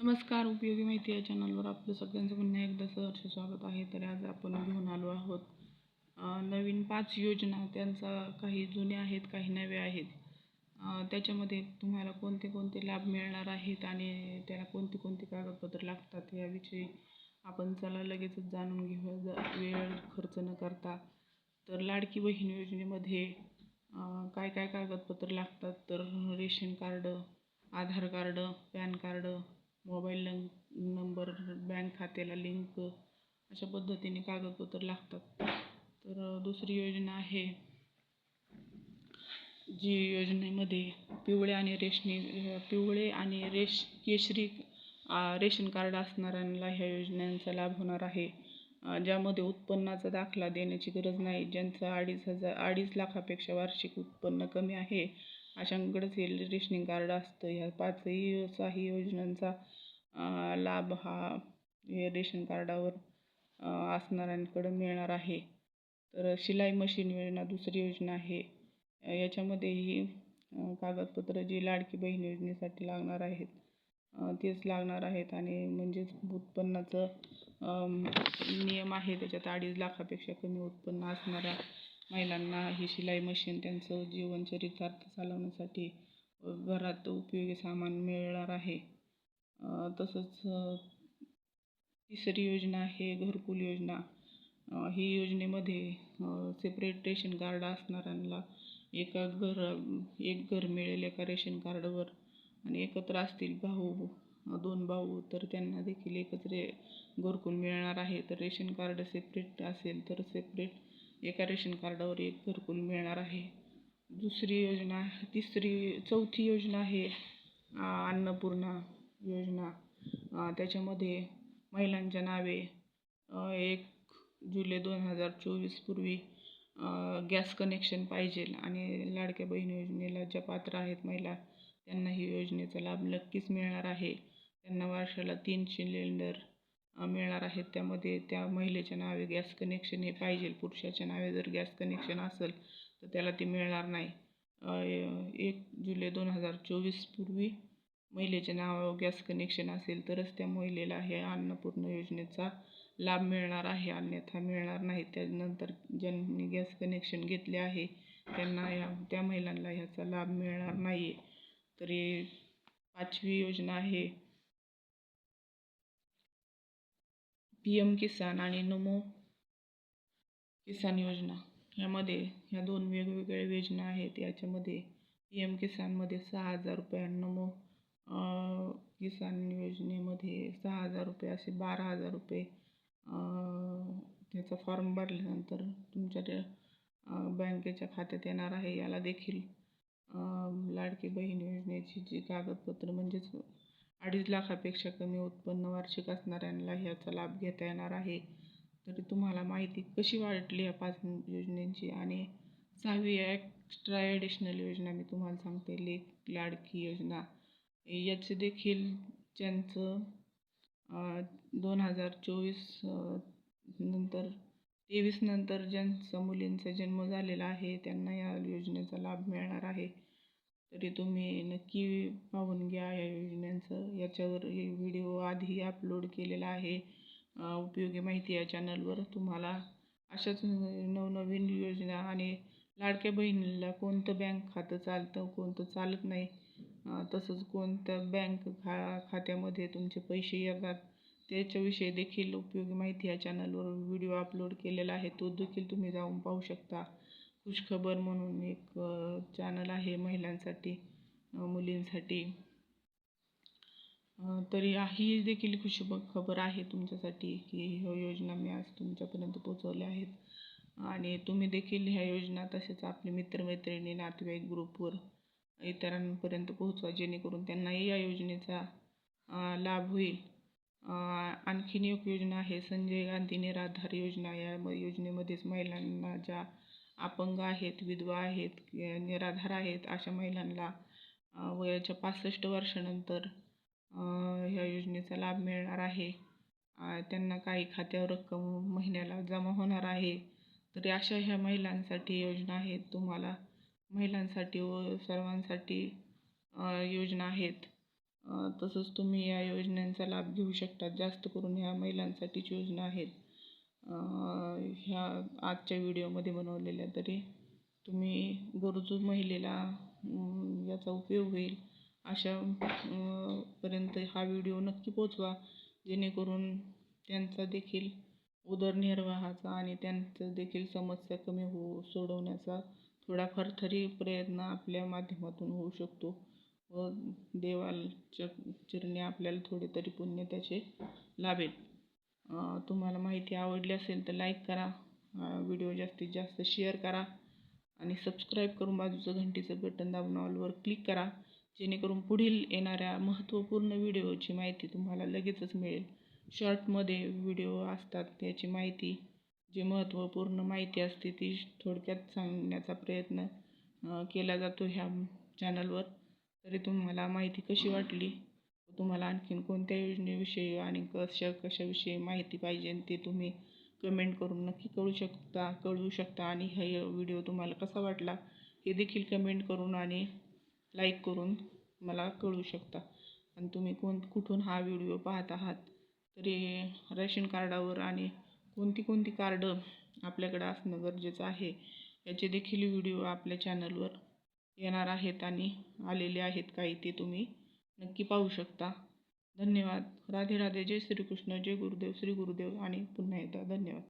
नमस्कार उपयोगी माहिती या चॅनलवर आपलं सगळ्यांचं पुन्हा एकदा सहर्ष स्वागत आहे. तर आज आपण घेऊन आलो आहोत नवीन पाच योजना. त्यांचा काही जुन्या आहेत काही नव्या आहेत. त्याच्यामध्ये तुम्हाला कोणते कोणते लाभ मिळणार आहेत आणि त्याला कोणती कोणती कागदपत्र लागतात याविषयी आपण चला लगेचच जाणून घेऊया. वेळ खर्च न करता. तर लाडकी बहीण योजनेमध्ये काय काय कागदपत्र लागतात? तर ration card Aadhaar card PAN card mobile नं नंबर बँक खात्याला लिंक अशा पद्धतीने कागदपत्र लागतात. तर दुसरी योजना आहे जी योजनेमध्ये पिवळे आणि रेशनी पिवळे आणि रेश केशरी रेशन कार्ड असणाऱ्यांना ह्या योजनांचा लाभ होणार आहे. ज्यामध्ये उत्पन्नाचा दाखला देण्याची गरज नाही ज्यांचं अडीच हजार अडीच लाखापेक्षा वार्षिक उत्पन्न कमी आहे अशांकडेच हे रेशनिंग कार्ड असतं. ह्या पाचही सहा योजनांचा लाभ हा हे रेशन कार्डावर असणाऱ्यांकडं मिळणार आहे. तर शिलाई मशीन योजना दुसरी योजना आहे. याच्यामध्येही कागदपत्र जी लाडकी बहीण योजनेसाठी लागणार आहेत तेच लागणार आहेत. आणि म्हणजेच उत्पन्नाचं नियम आहे. त्याच्यात अडीच लाखापेक्षा कमी उत्पन्न असणाऱ्या महिलांना ही शिलाई मशीन त्यांचं जीवन चरितार्थ चालवण्यासाठी घरात उपयोगी सामान मिळणार आहे. तसंच तिसरी योजना आहे घरकुल योजना. ही योजनेमध्ये सेपरेट रेशन कार्ड असणाऱ्यांना एका घर एक घर मिळेल एका रेशन कार्डवर आणि एकत्र असतील भाऊ दोन भाऊ तर त्यांना देखील एकत्र घरकुल मिळणार आहे. तर रेशन कार्ड सेपरेट असेल तर सेपरेट एका रेशन कार्डावर एक घरकुल मिळणार आहे. दुसरी योजना तिसरी चौथी योजना आहे अन्नपूर्णा योजना. त्याच्यामध्ये महिलांच्या नावे एक जुलै दोन हजार चोवीसपूर्वी गॅस कनेक्शन पाहिजे आणि लाडक्या बहीण योजनेला ज्या पात्र आहेत महिला त्यांना ही योजनेचा लाभ नक्कीच मिळणार आहे. त्यांना वर्षाला तीन सिलेंडर मिळणार आहेत. त्यामध्ये त्या महिलेच्या नावे गॅस कनेक्शन हे पाहिजे. पुरुषाच्या नावे जर गॅस कनेक्शन असेल तर त्याला ते मिळणार नाही. एक जुलै दोन हजार चोवीस पूर्वी महिलेच्या नावावर गॅस कनेक्शन असेल तरच त्या महिलेला हे अन्नपूर्ण योजनेचा लाभ मिळणार आहे. अन्यथा मिळणार नाही. त्यानंतर ज्यांनी गॅस कनेक्शन घेतले आहे त्यांना या त्या महिलांना ह्याचा लाभ मिळणार नाही आहे तरी पाचवी योजना आहे. पी एम किसान आणि नमो किसान योजना यामध्ये ह्या दोन वेगवेगळ्या योजना आहेत. याच्यामध्ये पी एम किसानमध्ये सहा हजार रुपये आणि नमो किसान योजनेमध्ये सहा हजार रुपये असे बारा हजार रुपये त्याचा फॉर्म भरल्यानंतर तुमच्या त्या बँकेच्या खात्यात येणार आहे. याला देखील लाडकी बहीण योजनेची जी कागदपत्र म्हणजेच अडीच लाखापेक्षा कमी उत्पन्न वार्षिक असणाऱ्यांना ह्याचा लाभ घेता येणार आहे. तरी तुम्हाला माहिती कशी वाटली या पाच योजनेची? आणि सहावी एक्स्ट्रा ॲडिशनल योजना मी तुम्हाला सांगते लेख लाडकी योजना. याचे देखील ज्यांचं दोन हजार चोवीस नंतर तेवीस नंतर ज्यांचा मुलींचा जन्म झालेला आहे त्यांना या योजनेचा लाभ मिळणार आहे. तरी तुम्ही नक्की पाहून घ्या या योजनांचं. याच्यावर हे व्हिडिओ आधी अपलोड केलेला आहे. उपयोगी माहिती या चॅनलवर तुम्हाला. अशाच नवनवीन योजना आणि लाडक्या बहिणीला कोणतं बँक खातं चालतं कोणतं चालत नाही तसंच कोणत्या बँक खा खात्यामध्ये तुमचे पैसे येतात त्याच्याविषयी देखील उपयोगी माहिती या चॅनलवर व्हिडिओ अपलोड केलेला आहे. तो देखील तुम्ही जाऊन पाहू शकता. खुशखबर म्हणून एक चॅनल आहे महिलांसाठी मुलींसाठी. तरी ही देखील खुश खबर आहे तुमच्यासाठी की ह्या योजना मी आज तुमच्यापर्यंत पोचवल्या आहेत. आणि तुम्ही देखील ह्या योजना तसेच आपले मित्रमैत्रिणी नातेवाईक ग्रुपवर इतरांपर्यंत पोहोचवा जेणेकरून त्यांनाही या योजनेचा लाभ होईल. आणखीन एक योजना आहे संजय गांधी निराधार योजना. या योजनेमध्येच महिलांना ज्या अपंग आहेत विधवा आहेत निराधार आहेत अशा महिलांना वयाच्या पासष्ट वर्षानंतर ह्या योजनेचा लाभ मिळणार आहे. त्यांना काही खात्यावर रक्कम महिन्याला जमा होणार आहे. तरी अशा ह्या महिलांसाठी योजना आहेत. तुम्हाला महिलांसाठी व सर्वांसाठी योजना आहेत. तसंच तुम्ही या योजनांचा लाभ घेऊ शकता. जास्त करून ह्या महिलांसाठीच योजना आहेत. ह्या आजच्या व्हिडिओमध्ये बनवलेल्या तरी तुम्ही गरजू महिलेला याचा उपयोग होईल. अशा पर्यंत हा व्हिडिओ नक्की पोचवा जेणेकरून त्यांचा देखील उदरनिर्वाहाचा आणि त्यांचं देखील समस्या कमी होऊ सोडवण्याचा थोडाफार तरी प्रयत्न आपल्या माध्यमातून होऊ शकतो. व देवाच्या चिरणे आपल्याला थोडे तरी पुण्य त्याचे लाभेल. तुम्हाला माहिती आवडली असेल तर लाईक करा. व्हिडिओ जास्तीत जास्त शेअर करा. आणि सबस्क्राईब करून बाजूचं घंटीचं बटन दाबून ऑलवर क्लिक करा. जेणेकरून पुढील येणाऱ्या महत्त्वपूर्ण व्हिडिओची माहिती तुम्हाला लगेचच मिळेल. शॉर्टमध्ये व्हिडिओ असतात त्याची माहिती जी महत्त्वपूर्ण माहिती असते ती थोडक्यात सांगण्याचा प्रयत्न केला जातो ह्या चॅनलवर तरी तुम्हाला माहिती कशी वाटली? तुम्हाला आणखीन कोणत्या योजनेविषयी आणि कशा कशाविषयी माहिती पाहिजे ते तुम्ही कमेंट करून नक्की कळू शकता कळवू शकता. आणि हे व्हिडिओ तुम्हाला कसा वाटला हे देखील कमेंट करून आणि लाईक करून मला कळवू शकता. आणि तुम्ही कोण कुठून हा व्हिडिओ पाहत आहात तरी रेशन कार्डावर आणि कोणती कोणती कार्ड आपल्याकडं असणं गरजेचं आहे याचे देखील व्हिडिओ आपल्या चॅनलवर येणार आहेत आणि आलेले आहेत काही ते तुम्ही नक्की पाहू शकता. धन्यवाद. राधे राधे. जय श्रीकृष्ण. जय गुरुदेव. श्री गुरुदेव आणि पुन्हा एकदा धन्यवाद.